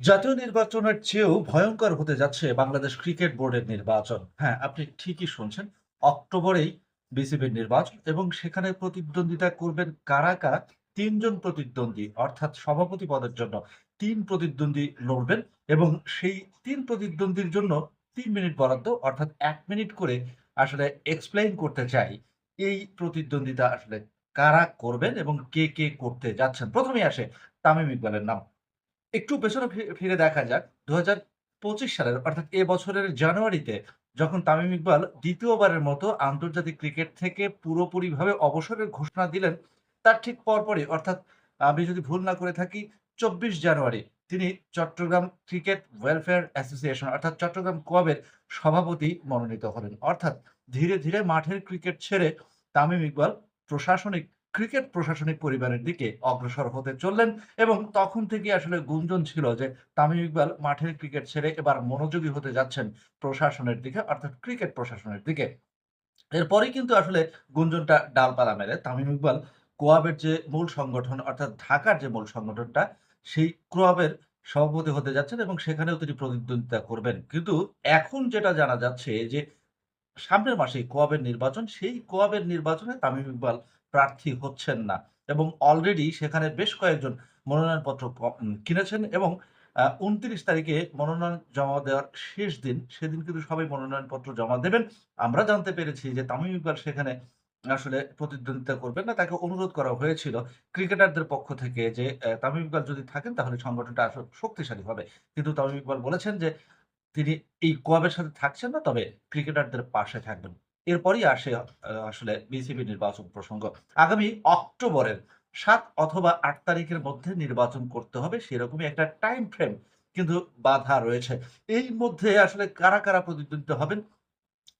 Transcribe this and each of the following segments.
জাতীয় নির্বাচনের চেয়েও ভয়ঙ্কর হতে যাচ্ছে বাংলাদেশ ক্রিকেট বোর্ডের নির্বাচন। হ্যাঁ আপনি ঠিকই শুনছেন। অক্টোবরেই বিসিবির নির্বাচন এবং সেখানে প্রতিদ্বন্দ্বিতা করবেন কারা কারা? তিনজন প্রতিদ্বন্দ্বী, অর্থাৎ সভাপতি পদের জন্য তিন প্রতিদ্বন্দ্বী লড়বেন এবং সেই তিন প্রতিদ্বন্দ্বীর জন্য তিন মিনিট বরাদ্দ, অর্থাৎ এক মিনিট করে আসলে এক্সপ্লেইন করতে চাই এই প্রতিদ্বন্দ্বিতা আসলে কারা করবেন এবং কে কে করতে যাচ্ছেন। প্রথমেই আসে তামিম ইকবালের নাম। একটু পেছনে ফিরে দেখা যাক। দু পঁচিশ সালের, অর্থাৎ এ বছরের জানুয়ারিতে যখন তামিম ইকবাল দ্বিতীয়বারের মতো আন্তর্জাতিক ক্রিকেট থেকে পুরোপুরিভাবে অবসরের ঘোষণা দিলেন, তার ঠিক পরপরই, অর্থাৎ আমি যদি ভুল না করে থাকি, চব্বিশ জানুয়ারি তিনি চট্টগ্রাম ক্রিকেট ওয়েলফেয়ার অ্যাসোসিয়েশন, অর্থাৎ চট্টগ্রাম ক্লাবের সভাপতি মনোনীত হলেন। অর্থাৎ ধীরে ধীরে মাঠের ক্রিকেট ছেড়ে তামিম ইকবাল প্রশাসনিক ক্রিকেট প্রশাসনিক পরিবারের দিকে অগ্রসর হতে চললেন এবং তখন থেকে আসলে গুঞ্জন ছিল যে তামিম ইকবাল মাঠের ক্রিকেট ছেড়ে এবার মনোযোগী হতে যাচ্ছেন প্রশাসনের দিকে, অর্থাৎ ক্রিকেট প্রশাসনের দিকে। এরপরেই কিন্তু আসলে গুঞ্জনটা ডালপালা মেলে তামিম ইকবাল কোয়াবের যে মূল সংগঠন, অর্থাৎ ঢাকার যে মূল সংগঠনটা, সেই ক্রোয়াবের সভাপতি হতে যাচ্ছেন এবং সেখানেও তিনি প্রতিদ্বন্দ্বিতা করবেন। কিন্তু এখন যেটা জানা যাচ্ছে যে সামনের মাসেই কোয়াবের নির্বাচন, সেই কোয়াবের নির্বাচনে তামিম ইকবাল প্রার্থী হচ্ছেন না। এবং অলরেডি সেখানে বেশ কয়েকজন মনোনয়নপত্র কিনেছেন এবং উনত্রিশ তারিখে মনোনয়ন জমা দেওয়ার শেষ দিন, সেদিন কিন্তু সবাই মনোনয়নপত্র জমা দেবেন। আমরা জানতে পেরেছি যে তামিম ইকবাল সেখানে আসলে প্রতিদ্বন্দ্বিতা করবেন না। তাকে অনুরোধ করা হয়েছিল ক্রিকেটারদের পক্ষ থেকে যে তামিম ইকবাল যদি থাকেন তাহলে সংগঠনটা আসলে শক্তিশালী হবে। কিন্তু তামিম ইকবাল বলেছেন যে তিনি এই কোয়াবের সাথে থাকছেন না, তবে ক্রিকেটারদের পাশে থাকবেন। এরপরই আসে আসলে বিসিবি নির্বাচন প্রসঙ্গ। আগামী অক্টোবরের সাত অথবা আট তারিখের মধ্যে নির্বাচন করতে হবে, সেরকমই একটা টাইম ফ্রেম কিন্তু বাধা রয়েছে। এই মধ্যে আসলে কারা কারা প্রতিদ্বন্দ্বিতা হবেন,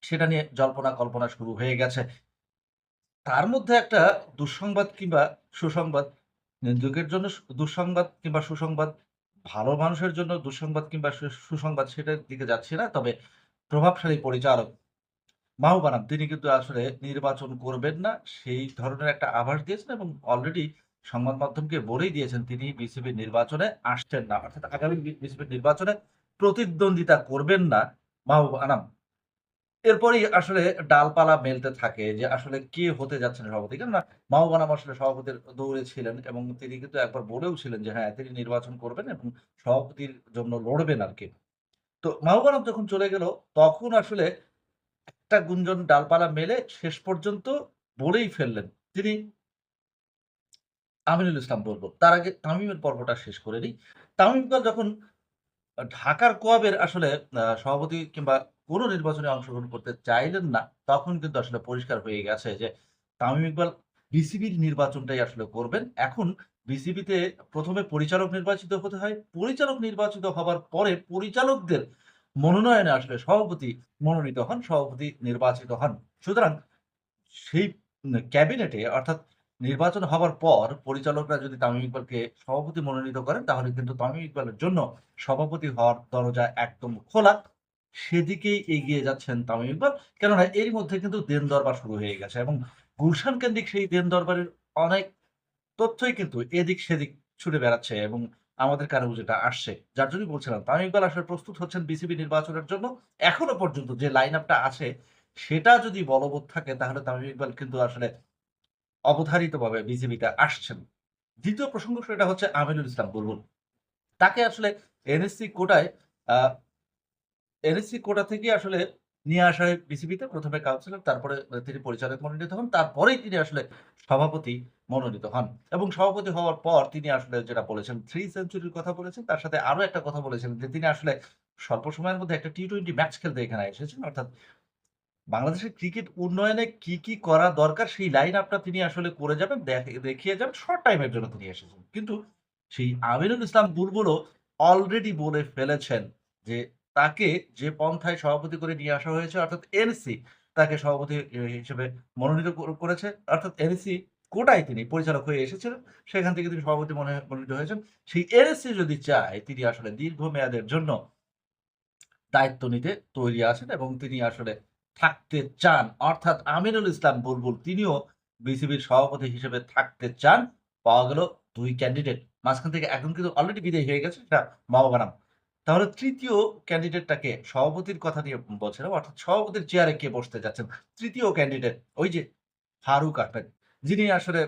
সেটা নিয়ে জল্পনা কল্পনা শুরু হয়ে গেছে। তার মধ্যে একটা দুঃসংবাদ কিংবা সুসংবাদ, নিন্দুকের জন্য দুঃসংবাদ কিংবা সুসংবাদ, ভালো মানুষের জন্য দুঃসংবাদ কিংবা সুসংবাদ, সেটার দিকে যাচ্ছি না, তবে প্রভাবশালী পরিচালক মাহবানাম তিনি কিন্তু আসলে নির্বাচন করবেন না, সেই ধরনের একটা আভাস দিয়েছেন এবং অলরেডি সংবাদ মাধ্যমকে বলেই দিয়েছেন, তিনি বিসিবির নির্বাচনে আসছেন না। অর্থাৎ আগামী বিসিবির নির্বাচনে প্রতিদ্বন্দ্বিতা করবেন না মাহবুব আনাম এরপরই আসলে ডালপালা মেলতে থাকে যে আসলে কে হতে যাচ্ছেন সভাপতি। কেননা মাহবানাম আসলে সভাপতির দৌড়ে ছিলেন এবং তিনি কিন্তু একবার বলেও ছিলেন যে হ্যাঁ তিনি নির্বাচন করবেন এবং সভাপতির জন্য লড়বেন আর কি। তো মাহবানাম যখন চলে গেল, তখন আসলে একটা গুঞ্জন ডালপালা মেলে শেষ পর্যন্ত বলেই ফেললেন। তিনি আমিনুল ইসলাম বলব, তার আগে তামিমের পর্বটা শেষ করে নিই। তামিম ইকবাল যখন ঢাকার কোয়াবের আসলে সভাপতি কিংবা কোনো নির্বাচনে অংশগ্রহণ করতে চাইলেন না, তখন কিন্তু আসলে পরিষ্কার হয়ে গেছে যে তামিম ইকবাল বিসিবির নির্বাচনটাই আসলে করবেন। এখন বিসিবিতে প্রথমে পরিচালক নির্বাচিত হতে হয়। পরিচালক নির্বাচিত হবার পরে পরিচালকদের মনোনয়নে আসলে সভাপতি মনোনীত হন, সভাপতি নির্বাচিত হন। সুতরাং সেই ক্যাবিনেটে অর্থাৎ নির্বাচন হবার পর পরিচালকরা যদি তামিম ইকবালকে সভাপতি মনোনীত করেন, তাহলে কিন্তু তামিম ইকবালের জন্য সভাপতি হওয়ার দরজা একদম খোলা। সেদিকেই এগিয়ে যাচ্ছেন তামিম ইকবাল। কেননা এর মধ্যে কিন্তু দেন দরবার শুরু হয়ে গেছে এবং গুলশান কেন্দ্রিক সেই দেন দরবারের অনেক তথ্যই কিন্তু এদিক সেদিক ছুটে বেড়াচ্ছে এবং আমাদের কানেও যেটা আসছে। যার জন্যই বলছিলাম, তামিম ইকবাল আসলে প্রস্তুত হচ্ছেন বিসিবি নির্বাচনের জন্য। এখনও পর্যন্ত যে লাইন আপটা আছে, সেটা যদি বলবৎ থাকে, তাহলে তামিম ইকবাল কিন্তু আসলে অবধারিতভাবে বিজেপিতে আসছেন। দ্বিতীয় প্রসঙ্গ সেটা হচ্ছে আমিনুল ইসলাম বুলবুল। তাকে আসলে এনএসসি কোটায় এনএসসি কোটা থেকে আসলে নিয়ে আসা হয় বিসিবিতে প্রথমে কাউন্সিলর তারপরে তিনি পরিচালক মনোনীত হন তারপরেই তিনি আসলে সভাপতি মনোনীত হন এবং সভাপতি হওয়ার পর তিনি আসলে যেটা বলেছেন থ্রি সেঞ্চুরির কথা বলেছেন তার সাথে আরও একটা কথা বলেছেন যে তিনি আসলে স্বল্প সময়ের মধ্যে একটা টি টোয়েন্টি ম্যাচ খেলতে এখানে এসেছেন অর্থাৎ বাংলাদেশের ক্রিকেট উন্নয়নে কি, কি করা দরকার সেই লাইন আপটা তিনি আসলে করে যাবেন, দেখ দেখিয়ে যাবেন। শর্ট টাইমের জন্য তিনি এসেছেন। কিন্তু সেই আমিরুল ইসলাম বুলবুলও অলরেডি বলে ফেলেছেন যে তাকে যে পন্থায় সভাপতি করে নিয়ে আসা হয়েছে, অর্থাৎ এনসি তাকে সভাপতি হিসেবে মনোনীত করেছে। অর্থাৎ এনসি কোটায় তিনি পরিচালক হয়ে এসেছিলেন। সেখান থেকে তিনি সভাপতি মনে, মনোনীত হয়েছেন। সেই এনএসসি যদি চায়, তিনি আসলে দীর্ঘমেয়াদের জন্য দায়িত্ব নিতে তৈরি আছেন এবং তিনি আসলে থাকতে চান। অর্থাৎ আমিনুল ইসলাম বুলবুল, তিনিও বিসিবির সভাপতি হিসেবে থাকতে চান। পাওয়া গেল দুই ক্যান্ডিডেট মাঝখান থেকে একজন কিন্তু অলরেডি বিদায় হয়ে গেছে, সেটা মাহবুব আনাম। তাহলে তৃতীয় ক্যান্ডিডেটটাকে সভাপতির কথা নিয়ে বলছিলাম অর্থাৎ সভাপতির চেয়ারে কে বসতে যাচ্ছেন? তৃতীয় ক্যান্ডিডেট ওই যে ফারুক আহমেদ যিনি আসলে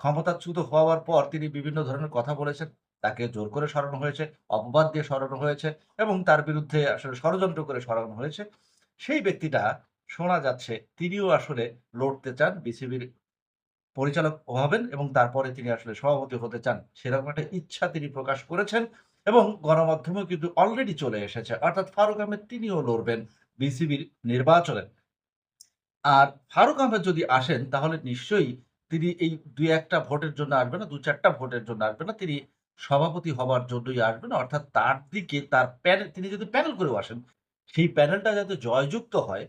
ক্ষমতাচ্যুত হওয়ার পর তিনি বিভিন্ন ধরনের কথা বলেছেন। তাকে জোর করে সরানো হয়েছে, অপবাদ দিয়ে সরানো হয়েছে এবং তার বিরুদ্ধে আসলে ষড়যন্ত্র করে সরানো হয়েছে। সেই ব্যক্তিটা শোনা যাচ্ছে তিনিও আসলে লড়তে চান বিসিবির পরিচালক হবেন এবং তারপরে তিনি আসলে সভাপতি হতে চান। সেরকম একটা ইচ্ছা তিনি প্রকাশ করেছেন এবং গণমাধ্যমেও কিন্তু অলরেডি চলে এসেছে। অর্থাৎ ফারুক আহমেদ তিনিও লড়বেন বিসিবির নির্বাচনে। আর ফারুক আহমেদ যদি আসেন তাহলে নিশ্চয়ই তিনি এই ২-১ ভোটের জন্য আসবেন না, ২-৪ টা ভোটের জন্য আসবে না। তিনি সভাপতি হবার জন্যই আসবেন। অর্থাৎ তার দিকে তার প্যানেল তিনি যদি প্যানেল করেও আসেন, সেই প্যানেলটা যাতে জয়যুক্ত হয়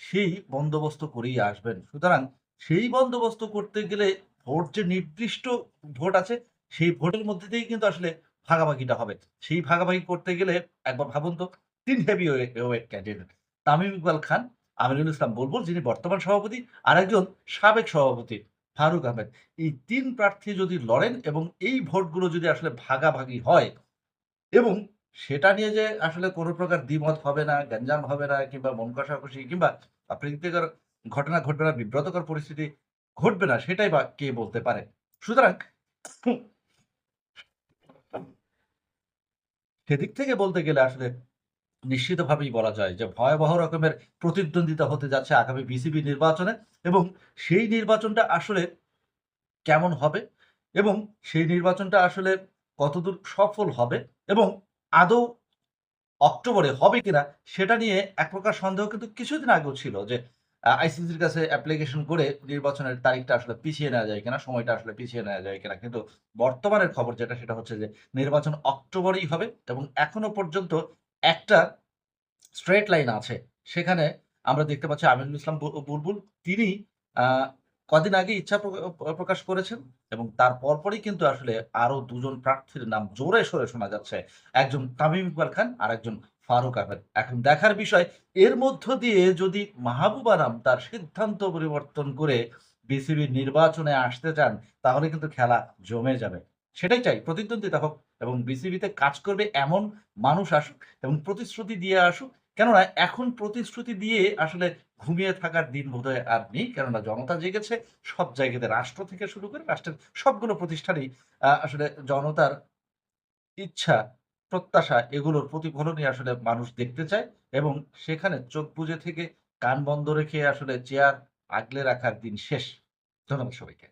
সেই বন্দোবস্ত করেই আসবেন। সুতরাং সেই বন্দোবস্ত করতে গেলে ভোট যে নির্দিষ্ট ভোট আছে, সেই ভোটের মধ্যে দিয়েই কিন্তু আসলে ভাগাভাগিটা হবে। সেই ভাগাভাগি করতে গেলে একবার ভাবুন তো তিন heavy way weight candidate. Tamim Iqbal Khan, Aminul Islam Bulbul যিনি বর্তমান সভাপতি, আরেকজন সাবেক সভাপতি ফারুক আহমেদ। এই তিন প্রার্থী যদি লড়েন এবং এই ভোটগুলো যদি আসলে ভাগাভাগি হয় এবং সেটা নিয়ে যে আসলে কোনো প্রকার দ্বিমত হবে না, গ্যাঞ্জাম হবে না কিংবা মন কষাকষি কিংবা অপ্রীতিকর ঘটনা ঘটবে না, বিব্রতকর পরিস্থিতি ঘটবে না সেটাই বা কে বলতে পারে? সুতরাং সেদিক থেকে বলতে গেলে আসলে নিশ্চিতভাবেই বলা যায় যে ভয়াবহ রকমের প্রতিদ্বন্দ্বিতা হতে যাচ্ছে আগামী বিসিবি নির্বাচনে এবং সেই নির্বাচনটা আসলে কেমন হবে এবং সেই নির্বাচনটা আসলে কতদূর সফল হবে এবং আদৌ অক্টোবরে হবে কিনা সেটা নিয়ে এক প্রকার সন্দেহ কিন্তু কিছুদিন আগেও ছিল যে আইসিসির কাছে অ্যাপ্লিকেশন করে নির্বাচনের তারিখটা আসলে পিছিয়ে নেওয়া যায় কিনা, সময়টা আসলে পিছিয়ে নেওয়া যায় কিনা। কিন্তু বর্তমানের খবর যেটা সেটা হচ্ছে যে নির্বাচন অক্টোবরেই হবে এবং এখনও পর্যন্ত একটা স্ট্রেট লাইন আছে। সেখানে আমরা দেখতে পাচ্ছি আমিনুল ইসলাম বুলবুল তিনি কদিন আগে ইচ্ছা প্র প্রকাশ করেছেন এবং তার পরপরই কিন্তু আসলে আরও ২ জন প্রার্থীর নাম জোরে সরে শোনা যাচ্ছে। একজন তামিম ইকবাল খান আরেকজন ফারুক আহমেদ। এখন দেখার বিষয় এর মধ্য দিয়ে যদি মাহবুব আনাম তার সিদ্ধান্ত পরিবর্তন করে বিসিবির নির্বাচনে আসতে চান তাহলে কিন্তু খেলা জমে যাবে। সেটাই চাই প্রতিদ্বন্দ্বিতা হোক এবং বিসিবিতে কাজ করবে এমন মানুষ আসুক এবং প্রতিশ্রুতি দিয়ে আসুক। কেননা এখন প্রতিশ্রুতি দিয়ে আসলে ঘুমিয়ে থাকার দিন বোধহয় আর নেই। কেননা জনতা জেগেছে সব জায়গাতে রাষ্ট্র থেকে শুরু করে রাষ্ট্রের সবগুলো প্রতিষ্ঠানেই আসলে জনতার ইচ্ছা, প্রত্যাশা এগুলোর প্রতিফলনই আসলে মানুষ দেখতে চায় এবং সেখানে চোখ বুজে থেকে কান বন্ধ রেখে আসলে চেয়ার আগলে রাখার দিন শেষ। ধন্যবাদ সবাইকে।